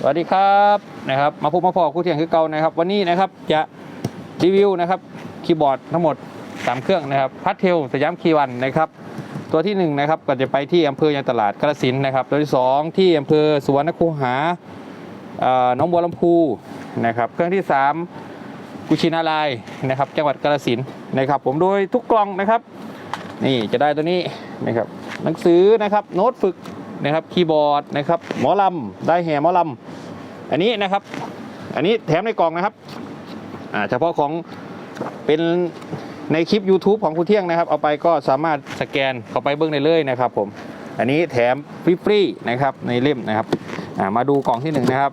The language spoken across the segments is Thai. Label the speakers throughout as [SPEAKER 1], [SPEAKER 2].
[SPEAKER 1] สวัสดีครับนะครับ มาพบมาพอคู่เทียงคือเก่านะครับ วันนี้นะครับจะรีวิวนะครับคีย์บอร์ดทั้งหมด 3 เครื่องนะครับพัดเทลสยามคีย์วันนะครับ ตัวที่1นะครับก็จะไปที่อำเภอยางตลาดกาฬสินนะครับ ตัวที่ 2 ที่อำเภอสุวรรณคูหาน้องบัวลำพูนะครับเครื่องที่ 3 กุชินารายนะครับ จังหวัดกาฬสินนะครับ ผมโดยทุกกล่องนะครับ นี่จะได้ตัวนี้นะครับหนังสือนะครับโน้ตฝึก นะครับคีย์บอร์ดนะครับหมอลำได้แห่หมอลำอันนี้นะครับ อันนี้แถมในกล่องนะครับอ่าเฉพาะของเป็นในคลิป YouTube ของคุณเที่ยงนะครับ เอาไปก็สามารถสแกนเข้าไปเบื้องในเลยนะครับผม อันนี้แถมฟรีๆนะครับในเล่มนะครับอ่ามาดูกล่องที่หนึ่งนะครับ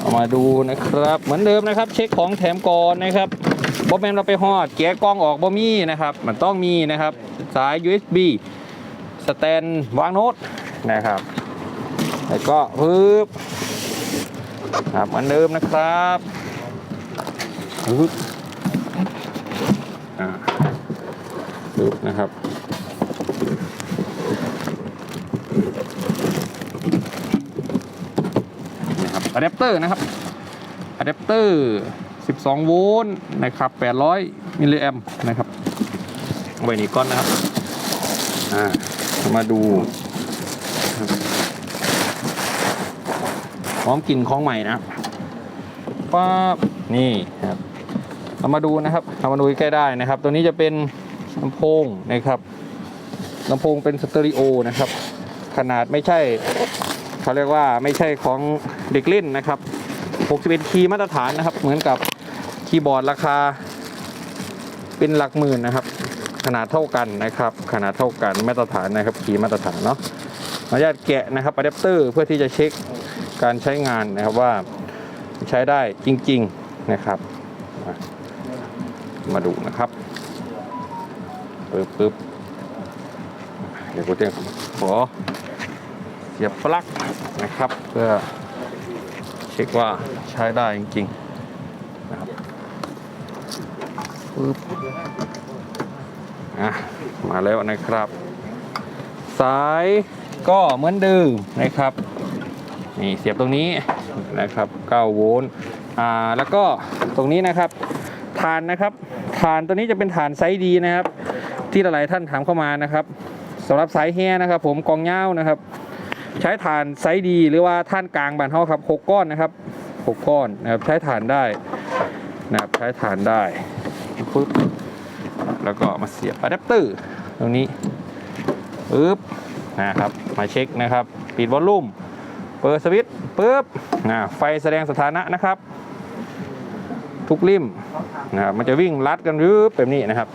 [SPEAKER 1] เอา มาดูนะครับ เหมือนเดิมนะครับ เช็คของแถมก่อนนะครับบอแมนเราไปฮอดแกะกล้องออกบอมีนะครับ มันต้องมีนะครับ สาย USB สแตนวางโน้ตนะครับแล้วก็ปึ๊บครับเหมือนเดิมนะครับปึ๊บอ่าปึ๊บนะครับ นะครับ อะแดปเตอร์นะครับอะแดปเตอร์ 12 โวลต์นะครับ 800 มิลลิแอมป์นะครับเอาไว้นี่ก้อนนะครับอ่ามาดูพร้อมกลิ่นของใหม่นะป๊าบนี่ครับเรามาดูนะครับเรามาดูใกล้ๆได้นะครับ ตัวนี้จะเป็นลำโพงนะครับลำโพงเป็นสเตอริโอนะครับ ขนาดไม่ใช่ เขาเรียกว่าไม่ใช่ของเด็กเล่นนะครับ 61 คีย์มาตรฐานนะครับ เหมือนกับคีย์บอร์ดราคาเป็นหลักหมื่นนะครับ ขนาดเท่ากันนะครับ ขนาดเท่ากันมาตรฐานนะครับ คีย์มาตรฐานเนาะขออนุญาตแกะนะครับอะแดปเตอร์เพื่อที่จะเช็คการใช้งานนะครับว่าใช้ได้จริง ๆนะครับ มาดูนะครับปึ๊บปึ๊บเดี๋ยวกูเตรียมขอ สียบปลั๊กนะครับ เพื่อเช็คว่าใช้ได้จริงๆนะครับปึ๊บอะมาแล้วนะครับ สายก็เหมือนเดิมนะครับนี่เสียบตรงนี้นะครับ9โวลต์อ่าแล้วก็ตรงนี้นะครับฐานนะครับฐานตัวนี้จะเป็นฐานไซส์ดีนะครับ ที่หลายๆท่านถามเข้ามานะครับสำหรับสายแฮนะครับ ผมกองเง้านะครับ ใช้ฐานไซส์ดีหรือว่าท่านกลางบานเท่าครับหกก้อนนะครับหกก้อนนะครับใช้ฐานได้นะครับใช้ฐานได้ปึ๊บแล้วก็มาเสียบอะแดปเตอร์ตรงนี้ปึ๊บนะครับมาเช็คนะครับปิดวอลลุ่มเปิดสวิตช์ปึ๊บนะไฟแสดงสถานะนะครับ ทุกริมนะครับมันจะวิ่งลัดกันรืบแบบนี้นะครับ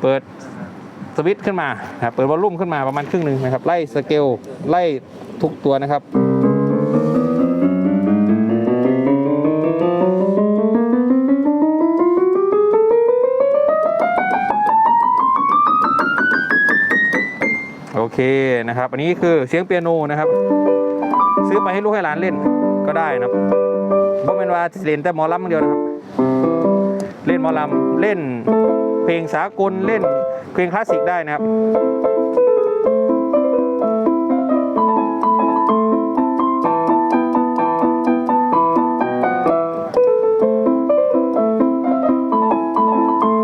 [SPEAKER 1] เปิด สวิตช์ขึ้นมานะครับเปิดวอลลุ่มขึ้นมาประมาณครึ่งหนึ่งนะครับไล่สเกลไล่ทุกตัวนะครับโอเคนะครับ อันนี้คือเสียงเปียโนนะครับ ซื้อไปให้ลูกให้หลานเล่นก็ได้นะครับเพราะเป็นว่าเล่นแต่หมอลำอย่างเดียวนะครับ เล่นหมอลำเล่น เพลงสากลเล่นเพลงคลาสสิกได้นะครับ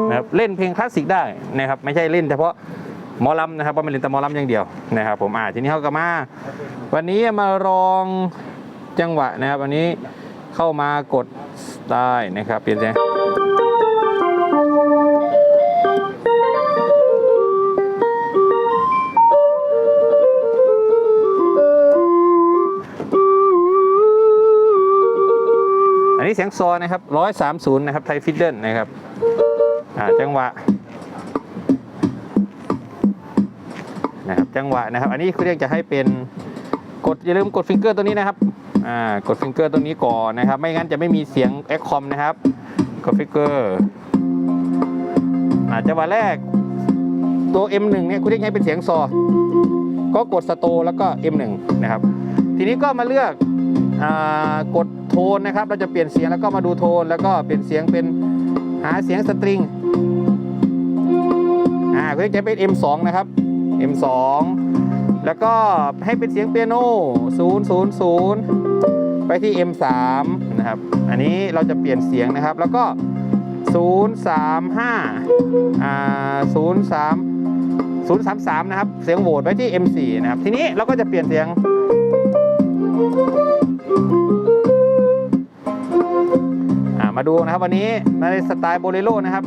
[SPEAKER 1] นะครับเล่นเพลงคลาสสิกได้นะครับไม่ใช่เล่นเฉพาะหมอลำนะครับเพราะมันเล่นแต่หมอลำอย่างเดียวนะครับ ผมอ่าทีนี้เขาก็มา วันนี้มาลองจังหวะนะครับ วันนี้เข้ามากดได้นะครับเปลี่ยนเสียง นี้เสียงซอนะครับ130นย์นะครับไทยฟิดเดิลนะครับอ่าจังหวะนะครับจังหวะนะครับ อันนี้เขาเรียกจะให้เป็นกดอย่าลืมกดฟิงเกอร์ตัวนี้นะครับอ่ากดฟิงเกอร์ตัวนี้ก่อนนะครับ ไม่งั้นจะไม่มีเสียงแอคคอมนะครับกดฟิงเกอร์อ่าจังหวะแรกตัว M1 เนี่ยคุณเรียกให้เป็นเสียงซอ ก็กดสโตแล้วก็ M1 นะครับ ทีนี้ก็มาเลือกอากด โทนนะครับ เราจะเปลี่ยนเสียงแล้วก็มาดูโทน แล้วก็เปลี่ยนเสียงเป็นหาเสียงสตริง อ่าเครื่องจะเป็น M2 นะครับ M2 แล้วก็ให้เป็นเสียงเปียโน 000 ไปที่ M3 นะครับ อันนี้เราจะเปลี่ยนเสียงนะครับ แล้วก็ 035 อ่า 03 033 นะครับ เสียงโหวตไว้ที่ M4 นะครับ ทีนี้เราก็จะเปลี่ยนเสียง มาดูนะครับวันนี้ในสไตล์โบเลโรนะครับ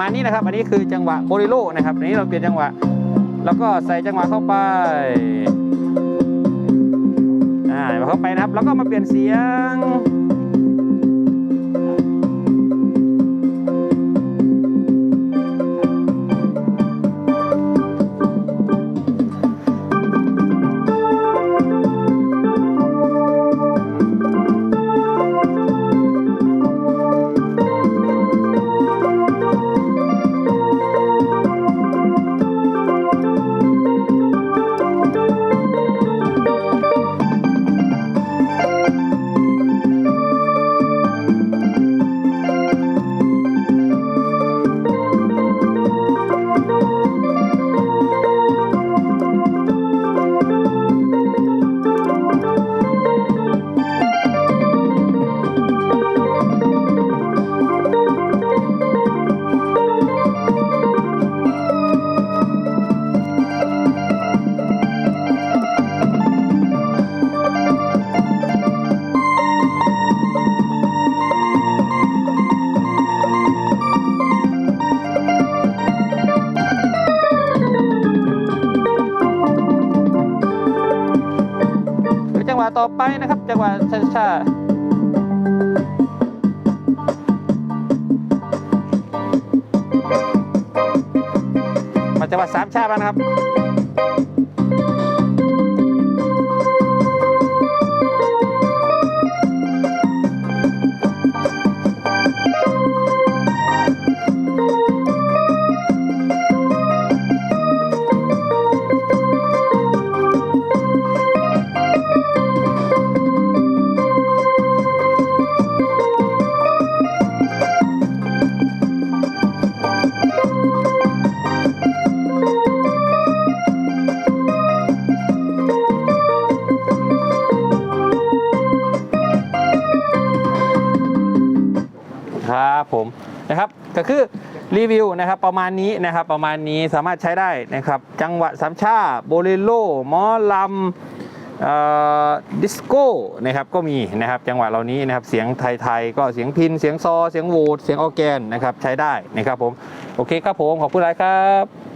[SPEAKER 1] มาณนี้นะครับ อันนี้คือจังหวะโบเลโลนะครับอันนี้เราเปลี่ยนจังหวะ แล้วก็ใส่จังหวะเข้าไปอ่าเข้าไปนะครับ แล้วก็มาเปลี่ยนเสียง นะครับจังหวะช้าๆมาจังหวะสามชาบ้างนะครับครับ ก็คือรีวิวนะครับประมาณนี้นะครับประมาณนี้สามารถใช้ได้นะครับ จังหวะสามชาโบเลโลมอลำดิสโก้นะครับก็มีนะครับจังหวะเหล่านี้นะครับเสียงไทยๆก็เสียงพินเสียงซอ เสียงโวดเสียงออแกนนะครับใช้ได้นะครับผมโอเคครับผมขอบคุณหลายครับ